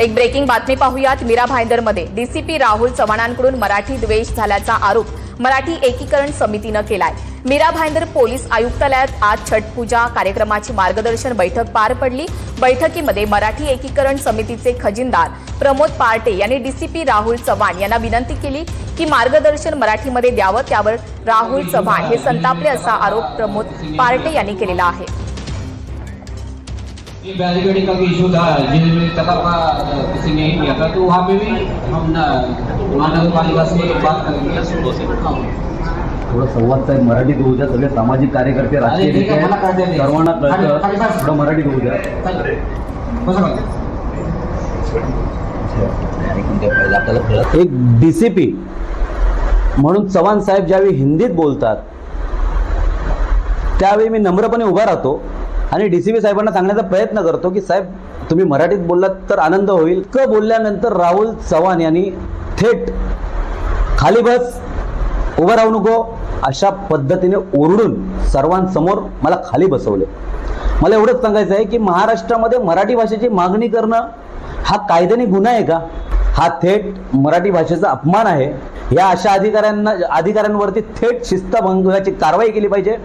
एक ब्रेकिंग बातमी पाहूयात. मीरा भाईंदरमध्ये. डीसीपी राहुल चव्हाणांकडून मराठी द्वेष झाल्याचा आरोप मराठी एकीकरण समितीनं केलाय. मीरा भाईंदर पोलीस आयुक्तालयात आज छठ पूजा कार्यक्रमाची मार्गदर्शन बैठक पार पडली. बैठकीमध्ये मराठी एकीकरण समितीचे खजिनदार प्रमोद पार्टे यांनी डीसीपी राहुल चव्हाण यांना विनंती केली की मार्गदर्शन मराठीमध्ये द्यावं. त्यावर राहुल चव्हाण हे संतापले असा आरोप प्रमोद पार्टे यांनी केलेला आहे. ये बैरिकेडिंग का भी इशू था जिनमें तकरबा किसी ने किया था तो वहाँ पे भी हम न- महानगर पालिका से बात करेंगे हाँ। थोडं संवाद साहेब मराठीत होऊ द्या सगळे सामाजिक कार्यकर्ते राजकीय नेते. सर्वांना कळतं. थोडं मराठीत होऊ द्या. एक डीसीपी म्हणून चव्हाण साहेब ज्यावेळी हिंदीत बोलतात त्यावेळी मी नम्रपणे उभा राहतो आणि डी सी बी साहेबांना सांगण्याचा प्रयत्न करतो की साहेब तुम्ही मराठीत बोललात तर आनंद होईल. क बोलल्यानंतर राहुल चव्हाण यांनी थेट खाली बस उभं राहू नको. अशा पद्धतीने ओरडून सर्वांसमोर मला खाली बसवले. मला एवढंच सांगायचं आहे की महाराष्ट्रामध्ये मराठी भाषेची मागणी करणं हा कायद्याने गुन्हा आहे का? हा थेट मराठी भाषेचा अपमान आहे. या अशा अधिकाऱ्यांना अधिकाऱ्यांवरती थेट शिस्तभंगाची कारवाई केली पाहिजे.